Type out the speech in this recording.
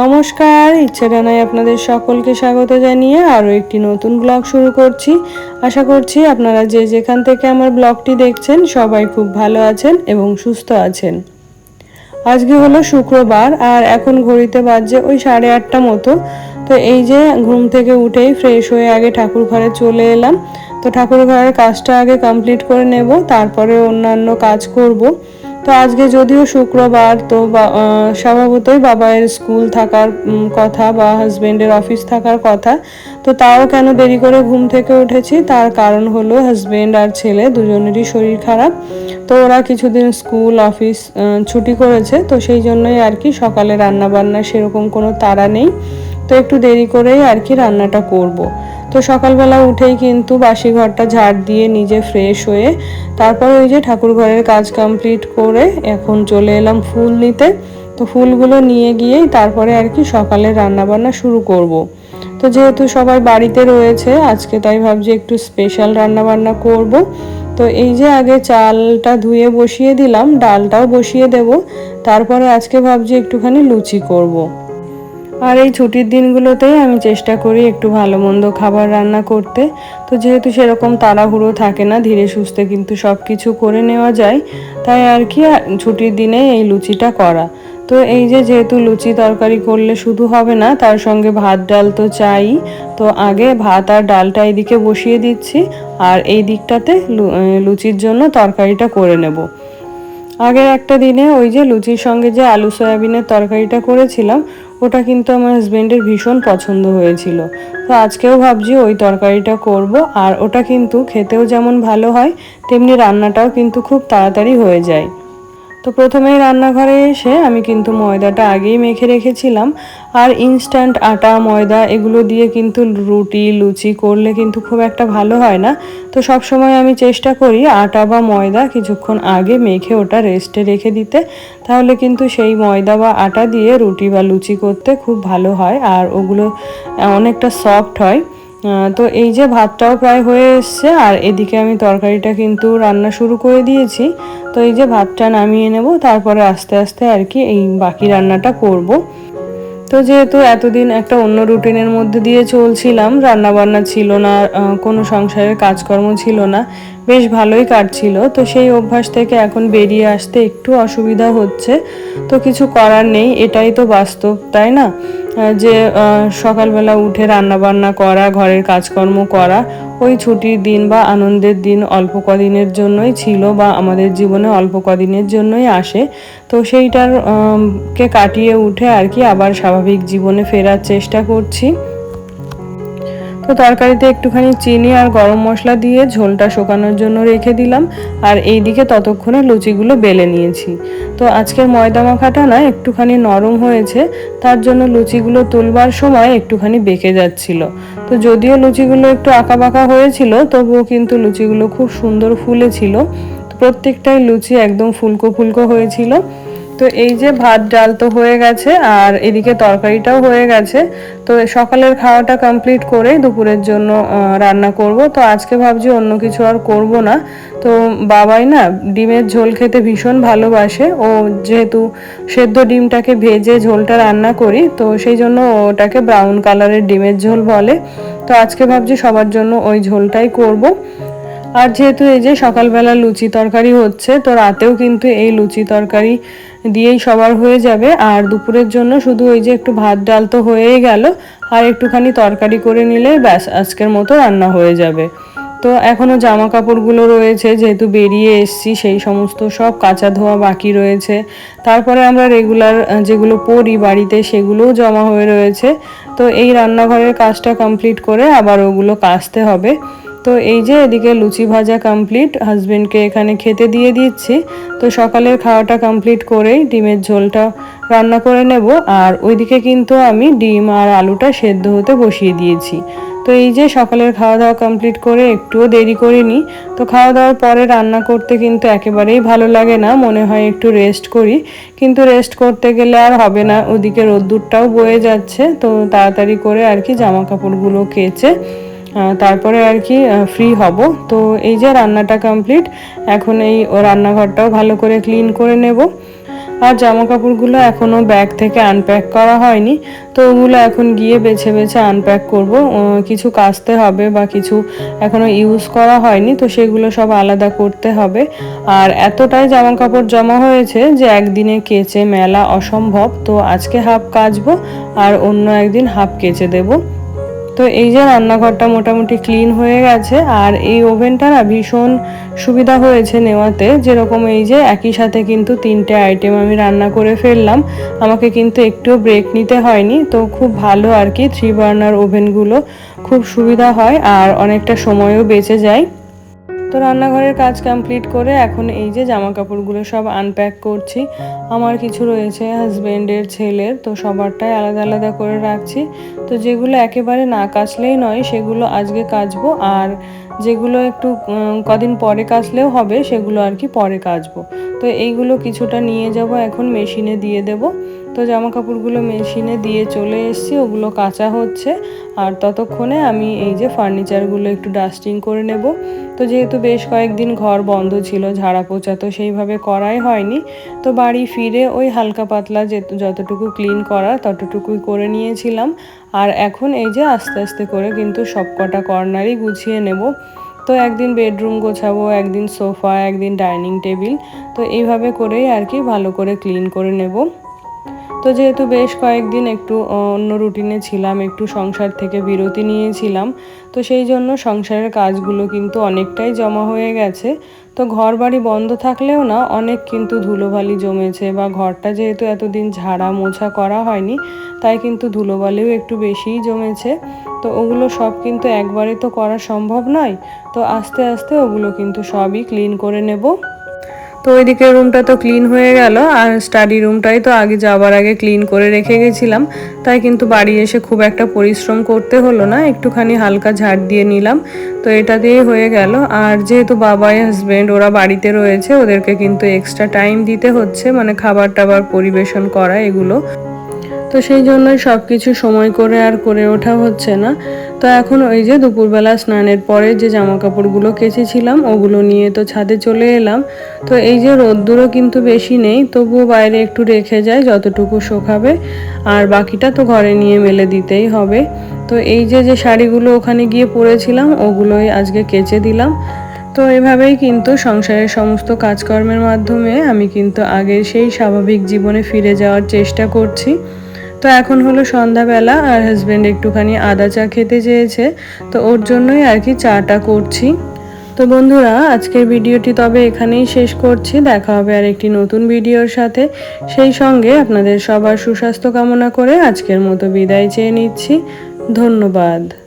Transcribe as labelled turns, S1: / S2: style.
S1: নমস্কার, ইচ্ছে ডানায় আপনাদের সকলকে স্বাগত জানিয়ে আরও একটি নতুন ব্লগ শুরু করছি। আশা করছি আপনারা যে যেখান থেকে আমার ব্লগটি দেখছেন সবাই খুব ভালো আছেন এবং সুস্থ আছেন। আজকে হলো শুক্রবার আর এখন ঘড়িতে বাজছে ওই সাড়ে আটটা মতো। তো এই যে ঘুম থেকে উঠেই ফ্রেশ হয়ে আগে ঠাকুর ঘরে চলে এলাম। তো ঠাকুর ঘরের কাজটা আগে কমপ্লিট করে নেব, তারপরে অন্যান্য কাজ করব। তো আজকে যদিও শুক্রবার, তো স্বভাবতই বাবার স্কুল থাকার কথা বা হাজবেন্ডের অফিস থাকার কথা, তো তাও কেন দেরি করে ঘুম থেকে উঠেছি? তার কারণ হলো হাজবেন্ড আর ছেলে দুজনেরই শরীর খারাপ, তো ওরা কিছুদিন স্কুল অফিস ছুটি করেছে, তো সেই জন্যই আর কি সকালে রান্না বান্না সেরকম কোনো তাড়া নেই। তো একটু দেরি করেই আর কি রান্নাটা করব। তো সকালবেলা উঠেই কিন্তু বাসি ঘরটা ঝাড় দিয়ে নিজে ফ্রেশ হয়ে তারপর ওই যে ঠাকুর ঘরের কাজ কমপ্লিট করে এখন চলে এলাম ফুল নিতে তো ফুলগুলো নিয়ে গিয়েই তারপরে আর কি সকালে রান্না বান্না শুরু করব। তো যেহেতু সবাই বাড়িতে রয়েছে, আজকে তাই ভাবছি একটু স্পেশাল রান্না বান্না করব তো এই যে আগে চালটা ধুয়ে বসিয়ে দিলাম, ডালটাও বসিয়ে দেব তারপরে আজকে ভাবছি একটুখানি লুচি করব। আর এই ছুটির দিনগুলোতেই আমি চেষ্টা করি একটু ভালো মন্দ খাবার রান্না করতে। তো যেহেতু সেরকম তাড়াহুড়ো থাকে না, ধীরে সুস্থে কিন্তু সব কিছু করে নেওয়া যায়, তাই আর কি ছুটির দিনে এই লুচিটা করা। তো এই যে যেহেতু লুচি তরকারি করলে শুধু হবে না, তার সঙ্গে ভাত, ডাল তো চাই। তো আগে ভাত আর ডালটা এদিকে বসিয়ে দিচ্ছি, আর এই দিকটাতে লুচির জন্য তরকারিটা করে নেব। আগের একটা দিনে ওই যে লুচির সঙ্গে যে আলু সয়াবিনের তরকারিটা করেছিলাম ওটা কিন্তু আমার হাজব্যান্ডের ভীষণ পছন্দ হয়েছিল। তো আজকেও ভাবছি ওই তরকারিটা করব, আর ওটা কিন্তু খেতেও যেমন ভালো হয়, তেমনি রান্নাটাও কিন্তু খুব তাড়াতাড়ি হয়ে যায়। তো প্রথমেই রান্নাঘরে এসে আমি কিন্তু ময়দাটা আগেই মেখে রেখেছিলাম। আর ইনস্ট্যান্ট আটা, ময়দা এগুলো দিয়ে কিন্তু রুটি, লুচি করলে কিন্তু খুব একটা ভালো হয় না। তো সব সময় আমি চেষ্টা করি আটা বা ময়দা কিছুক্ষণ আগে মেখে ওটা রেস্টে রেখে দিতে। তাহলে কিন্তু সেই ময়দা বা আটা দিয়ে রুটি বা লুচি করতে খুব ভালো হয়। আর ওগুলো অনেকটা সফট হয়। তো এই যে ভাতটাও প্রায় হয়ে এসছে, আর এদিকে আমি তরকারিটা কিন্তু রান্না শুরু করে দিয়েছি। তো এই যে ভাতটা নামিয়ে নেব, তারপরে আস্তে আস্তে আর কি এই বাকি রান্নাটা করব। তো যেহেতু এতদিন একটা অন্য রুটিনের মধ্যে দিয়ে চলছিলাম রান্না বান্না ছিল না কোনো সংসারের কাজকর্ম ছিল না, বেশ ভালোই কাটছিল। তো সেই অভ্যাস থেকে এখন বেরিয়ে আসতে একটু অসুবিধা হচ্ছে। তো কিছু করার নেই, এটাই তো বাস্তব, তাই না? যে সকালবেলা উঠে রান্নাবান্না করা, ঘরের কাজকর্ম করা, ওই ছুটির দিন বা আনন্দের দিন অল্প কদিনের জন্যই ছিল বা আমাদের জীবনে অল্প কদিনের জন্যই আসে। তো সেইটার কে কাটিয়ে উঠে আর কি আবার স্বাভাবিক জীবনে ফেরার চেষ্টা করছি। তো তরকারিতে একটুখানি চিনি আর গরম মশলা দিয়ে ঝোলটা শুকানোর জন্য রেখে দিলাম। আর এই দিকে ততক্ষণে লুচিগুলো বেলে নিয়েছি। তো আজকের ময়দা মাখাটা না একটুখানি নরম হয়েছে, তার জন্য লুচিগুলো তুলবার সময় একটুখানি বেঁকে যাচ্ছিল। তো যদিও লুচিগুলো একটু আঁকা বাঁকা হয়েছিল, তবুও কিন্তু লুচিগুলো খুব সুন্দর ফুলেছিল। প্রত্যেকটাই লুচি একদম ফুলকো ফুলকো হয়েছিল। তো এই যে ভাত, ডাল তো হয়ে গেছে, আর এদিকে তরকারিটাও হয়ে গেছে। তো সকালের খাওয়াটা কমপ্লিট করে দুপুরের জন্য রান্না করব। তো আজকে ভাবছি অন্য কিছু আর করব না। তো বাবাই না ডিমের ঝোল খেতে ভীষণ ভালোবাসে। ও যেহেতু সেদ্ধ ডিমটাকে ভেজে ঝোলটা রান্না করি, তো সেই জন্য ওটাকে ব্রাউন কালারের ডিমের ঝোল বলে। তো আজকে ভাবছি সবার জন্য ওই ঝোলটাই করব। আর যেহেতু এই যে সকালবেলা লুচি তরকারি হচ্ছে, তো রাতেও কিন্তু এই লুচি তরকারি দিয়েই সবার হয়ে যাবে। আর দুপুরের জন্য শুধু ওই যে একটু ভাত ডাল তো হয়েই গেল, আর একটুখানি তরকারি করে নিলে ব্যাস, আজকের মতো রান্না হয়ে যাবে। তো এখনও জামা কাপড়গুলো রয়েছে, যেহেতু বেরিয়ে এসছি, সেই সমস্ত সব কাঁচা ধোয়া বাকি রয়েছে। তারপরে আমরা রেগুলার যেগুলো পরি বাড়িতে, সেগুলোও জমা হয়ে রয়েছে। তো এই রান্নাঘরের কাজটা কমপ্লিট করে আবার ওগুলো কাচতে হবে। তো এই যে এদিকে লুচি ভাজা কমপ্লিট হাজবেন্ডকে এখানে খেতে দিয়ে দিচ্ছি। তো সকালের খাওয়াটা কমপ্লিট করেই ডিমের ঝোলটা রান্না করে নেব। আর ওইদিকে কিন্তু আমি ডিম আর আলুটা সেদ্ধ হতে বসিয়ে দিয়েছি। তো এই যে সকালের খাওয়া দাওয়া কমপ্লিট করে একটুও দেরি করিনি। তো খাওয়া দাওয়ার পরে রান্না করতে কিন্তু একেবারেই ভালো লাগে না, মনে হয় একটু রেস্ট করি। কিন্তু রেস্ট করতে গেলে আর হবে না, ওদিকে রোদ্দুরটাও বয়ে যাচ্ছে। তো তাড়াতাড়ি করে আর কি জামা কাপড়গুলো কেচে তারপরে আর কি ফ্রি হব। তো এই যে রান্নাটা কমপ্লিট এখন এই রান্নাঘরটাও ভালো করে ক্লিন করে নেব। আর জামা কাপড়গুলো এখনও ব্যাগ থেকে আনপ্যাক করা হয়নি, তো ওগুলো এখন গিয়ে বেছে বেছে আনপ্যাক করব। কিছু কাচতে হবে বা কিছু এখনও ইউজ করা হয়নি, তো সেগুলো সব আলাদা করতে হবে। আর এতটাই জামা কাপড় জমা হয়েছে যে একদিনে কেচে মেলা অসম্ভব। তো আজকে হাফ কাচবো, আর অন্য একদিন হাফ কেচে দেবো। তো এই যে রান্নাঘরটা মোটামুটি ক্লিন হয়ে গেছে, আর এই ওভেনটা না ভীষণ সুবিধা হয়েছে নেওয়াতে। যেরকম এই যে একই সাথে কিন্তু তিনটে আইটেম আমি রান্না করে ফেললাম। আমাকে কিন্তু একটুও ব্রেক নিতে হয়নি। তো খুব ভালো আর কি থ্রি বার্নার ওভেনগুলো খুব সুবিধা হয় আর অনেকটা সময়ও বেঁচে যায়। তো রান্নাঘরের কাজ কমপ্লিট করে এখন এই যে জামা কাপড়গুলো সব আনপ্যাক করছি। আমার কিছু রয়েছে হাজব্যান্ডের ছেলের, তো সবারটাই আলাদা আলাদা করে রাখছি। তো যেগুলো একেবারে না কাচলেই নয়, সেগুলো আজকে কাচবো আর যেগুলো একটু কদিন পরে কাচলেও হবে, সেগুলো আর কি পরে কাচবো। তো এইগুলো কিছুটা নিয়ে যাব, এখন মেশিনে দিয়ে দেব। তো জামা কাপড়গুলো মেশিনে দিয়ে চলে এসেছি, ওগুলো কাঁচা হচ্ছে। আর ততক্ষণে আমি এই যে ফার্নিচারগুলো একটু ডাস্টিং করে নেব। তো যেহেতু বেশ কয়েকদিন ঘর বন্ধ ছিল, ঝাড়া পোছা তো সেইভাবে করাই হয়নি। তো বাড়ি ফিরে ওই হালকা পাতলা যে যতটুকু ক্লিন করা ততটুকুই করে নিয়েছিলাম। আর এখন এই যে আস্তে আস্তে করে কিন্তু সব কটা কর্নারই গুছিয়ে নেব। তো একদিন বেডরুম গোছাবো, একদিন সোফা একদিন ডাইনিং টেবিল তো এইভাবে করেই আর কি ভালো করে ক্লিন করে নেব। তো যেহেতু বেশ কয়েকদিন একটু অন্য রুটিনে ছিলাম, একটু সংসার থেকে বিরতি নিয়েছিলাম, তো সেই জন্য সংসারের কাজগুলো কিন্তু অনেকটাই জমা হয়ে গেছে। তো ঘর বাড়ি বন্ধ থাকলেও না, অনেক কিন্তু ধুলোবালি জমেছে বা ঘরটা যেহেতু এতদিন ঝাড়া মোছা করা হয়নি, তাই কিন্তু ধুলোবালিও একটু বেশিই জমেছে। তো ওগুলো সব কিন্তু একবারে তো করা সম্ভব নয়, তো আস্তে আস্তে ওগুলো কিন্তু সবই ক্লিন করে নেব। তো ওইদিকে রুমটা তো ক্লিন হয়ে গেল, আর স্টাডি রুমটাই তো আগে যাওয়ার আগে ক্লিন করে রেখে গেছিলাম। তাই কিন্তু বাড়ি এসে খুব একটা পরিশ্রম করতে হলো না, একটুখানি হালকা ঝাড় দিয়ে নিলাম। তো এটা দিয়েই হয়ে গেল। আর যেহেতু বাবাই হাজব্যান্ড ওরা বাড়িতে রয়েছে, ওদেরকে কিন্তু এক্সট্রা টাইম দিতে হচ্ছে মানে খাবার টাবার পরিবেশন করা, এগুলো। তো সেই জন্যই সব কিছু সময় করে আর করে ওঠা হচ্ছে না। তো এখন ওই যে দুপুরবেলা স্নানের পরে যে জামা কাপড়গুলো কেচেছিলাম, ওগুলো নিয়ে তো ছাদে চলে এলাম। তো এই যে রোদ্দুরও কিন্তু বেশি নেই, তবুও বাইরে একটু রেখে যায় যতটুকু শোকাবে। আর বাকিটা তো ঘরে নিয়ে মেলে দিতেই হবে। তো এই যে যে শাড়িগুলো ওখানে গিয়ে পরেছিলাম, ওগুলোই আজকে কেচে দিলাম। তো এভাবেই কিন্তু সংসারের সমস্ত কাজকর্মের মাধ্যমে আমি কিন্তু আগের সেই স্বাভাবিক জীবনে ফিরে যাওয়ার চেষ্টা করছি। তো এখন হলো সন্ধ্যাবেলা আর হাজব্যান্ড একটুখানি আদা চা খেতে চেয়েছে, তো ওর জন্যই আর কি চাটা করছি। তো বন্ধুরা, আজকের ভিডিওটি তবে এখানেই শেষ করছি। দেখা হবে আর একটি নতুন ভিডিওর সাথে। সেই সঙ্গে আপনাদের সবার সুস্বাস্থ্য কামনা করে আজকের মতো বিদায় চেয়ে নিচ্ছি। ধন্যবাদ।